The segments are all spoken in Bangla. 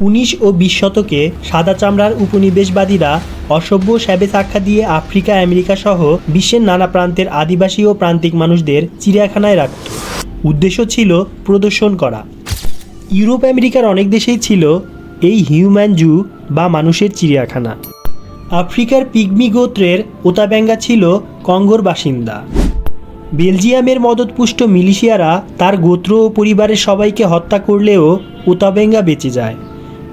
উনিশ ও বিশ শতকে সাদা চামড়ার উপনিবেশবাদীরা অসভ্য স্যাবে সাক্ষা দিয়ে আফ্রিকা, আমেরিকা সহ বিশ্বের নানা প্রান্তের আদিবাসী ও প্রান্তিক মানুষদের চিড়িয়াখানায় রাখত। উদ্দেশ্য ছিল প্রদর্শন করা। ইউরোপ, আমেরিকার অনেক দেশেই ছিল এই হিউম্যান জু বা মানুষের চিড়িয়াখানা। আফ্রিকার পিগমি গোত্রের ওতাব্যাঙ্গা ছিল কঙ্গোর বাসিন্দা। বেলজিয়ামের মদতপুষ্ট মিলিশিয়ারা তার গোত্র ও পরিবারের সবাইকে হত্যা করলেও ওতাবেঙ্গা বেঁচে যায়।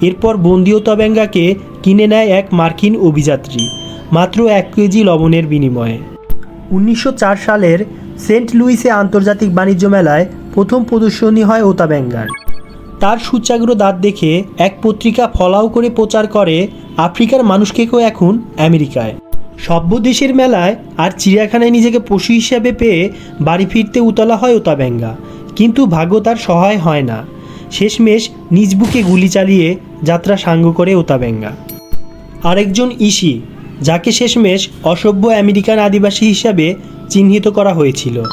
এরপর বন্দি ওতাবেঙ্গাকে কিনে নেয় এক মার্কিন অভিযাত্রী, মাত্র এক কেজি লবণের বিনিময়ে। উনিশশো চার সালের সেন্ট লুইসে আন্তর্জাতিক বাণিজ্য মেলায় প্রথম প্রদর্শনী হয় ওতাবেঙ্গার তার সুচাগ্র দাঁত দেখে এক পত্রিকা ফলাও করে প্রচার করে আফ্রিকার মানুষকেও এখন আমেরিকায়। সভ্য দেশের মেলায় আর চিড়িয়াখানায় নিজেকে পশু হিসাবে পেয়ে বাড়ি ফিরতে উতলা হয় ওতাবেঙ্গা কিন্তু ভাগ্য তার সহায় হয় না। শেষমেশ নিজ বুকে গুলি চালিয়ে যাত্রা সাঙ্গ করে ওতাবেঙ্গা। আরেকজন ইসি, যাকে শেষমেশ অসভ্য আমেরিকান আদিবাসী হিসাবে চিহ্নিত করা হয়েছিল।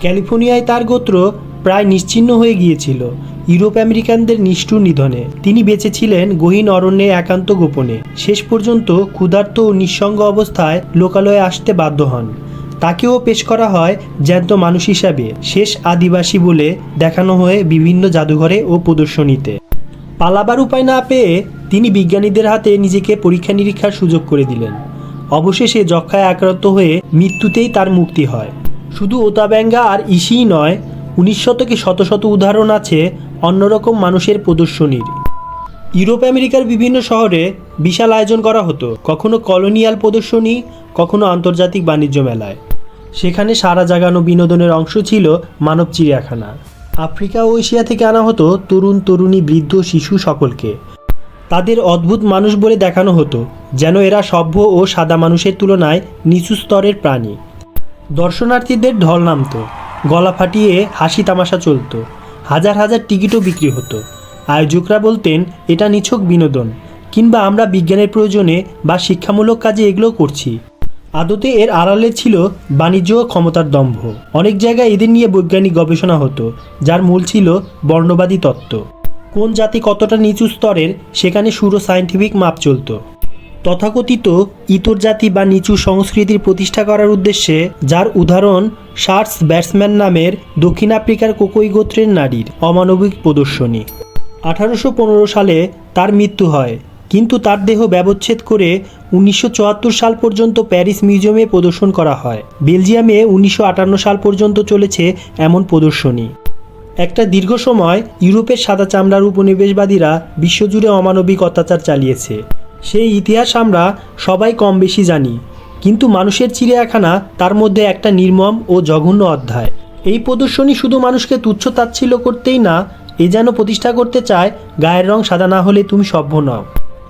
ক্যালিফোর্নিয়ায় তার গোত্র প্রায় নিশ্চিহ্ন হয়ে গিয়েছিল। ইউরোপ আমেরিকানদের নিষ্ঠুর নিধনে। তিনি বেঁচে ছিলেন গহীন অরণ্যে একান্ত গোপনে। শেষ পর্যন্ত ক্ষুধার্ত ও নিঃসঙ্গ অবস্থায় লোকালয়ে আসতে বাধ্য হন। তাকেও পেশ করা হয় জ্যান্ত মানুষ হিসাবে। শেষ আদিবাসী বলে দেখানো হয় বিভিন্ন জাদুঘরে ও প্রদর্শনীতে। পালাবার উপায় না পেয়ে তিনি বিজ্ঞানীদের হাতে নিজেকে পরীক্ষা নিরীক্ষার সুযোগ করে দিলেন। অবশেষে যক্ষায় আক্রান্ত হয়ে মৃত্যুতেই তার মুক্তি হয়। শুধু ওতাব্যাঙ্গা আর ইসিই নয়, উনিশ শতকে শত শত উদাহরণ আছে অন্যরকম মানুষের প্রদর্শনীর। ইউরোপ, আমেরিকার বিভিন্ন শহরে বিশাল আয়োজন করা হতো। কখনো কলোনিয়াল প্রদর্শনী, কখনো আন্তর্জাতিক বাণিজ্য মেলায়। সেখানে সারা জাগানো বিনোদনের অংশ ছিল মানব চিড়িয়াখানা। আফ্রিকা ও এশিয়া থেকে আনা হতো তরুণ তরুণী বৃদ্ধ শিশু সকলকে। তাদের অদ্ভুত মানুষ বলে দেখানো হতো, যেন এরা সভ্য ও সাদা মানুষের তুলনায় নিচু স্তরের প্রাণী। দর্শনার্থীদের ঢল নামতো, গলা ফাটিয়ে হাসি তামাশা চলতো, হাজার হাজার টিকিটও বিক্রি হতো। আয়োজকরা বলতেন, এটা নিছক বিনোদন, কিংবা আমরা বিজ্ঞানের প্রয়োজনে বা শিক্ষামূলক কাজে এগুলো করছি। আদতে এর আড়ালে ছিল বাণিজ্য ক্ষমতার দম্ভ। অনেক জায়গায় এদের নিয়ে বৈজ্ঞানিক গবেষণা হতো, যার মূল ছিল বর্ণবাদী তত্ত্ব। কোন জাতি কতটা নিচু স্তরের, সেখানে সুরো সায়েন্টিফিক মাপ চলতো। তথাকথিত ইতর জাতি বা নিচু সংস্কৃতির প্রতিষ্ঠা করার উদ্দেশ্যে, যার উদাহরণ শার্টস ব্যাটসম্যান নামের দক্ষিণ আফ্রিকার কোকই গোত্রের নারীর অমানবিক প্রদর্শনী। আঠারোশো পনেরো সালে তার মৃত্যু হয়। কিন্তু তার দেহ ব্যবচ্ছেদ করে উনিশশো চুয়াত্তর সাল পর্যন্ত প্যারিস মিউজিয়ামে প্রদর্শন করা হয়। বেলজিয়ামে উনিশশো আটান্ন সাল পর্যন্ত চলেছে এমন প্রদর্শনী। একটা দীর্ঘ সময় ইউরোপের সাদা চামড়ার উপনিবেশবাদীরা বিশ্বজুড়ে অমানবিক অত্যাচার চালিয়েছে। সেই ইতিহাস আমরা সবাই কম বেশি জানি, কিন্তু মানুষের চিড়িয়াখানা তার মধ্যে একটা নির্মম ও জঘন্য অধ্যায়। এই প্রদর্শনী শুধু মানুষকে তুচ্ছ তাচ্ছিল্য করতেই না, এ যেন প্রতিষ্ঠা করতে চায়, গায়ের রং সাদা না হলে তুমি সভ্য নও।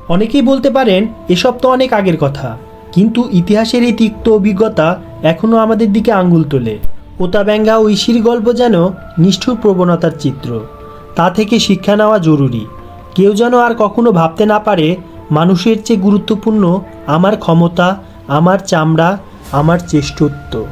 অনেকেই বলতে পারেন, এসব তো অনেক আগের কথা। কিন্তু ইতিহাসের এই তিক্ত অভিজ্ঞতা এখনও আমাদের দিকে আঙ্গুল তোলে। ওতাব্যাঙ্গা ঐশীর গল্প যেন নিষ্ঠুর প্রবণতার চিত্র। তা থেকে শিক্ষা নেওয়া জরুরি। কেউ যেন আর কখনো ভাবতে না পারে, মানুষের চেয়ে গুরুত্বপূর্ণ আমার ক্ষমতা, আমার চামড়া, আমার চেষ্টত্ব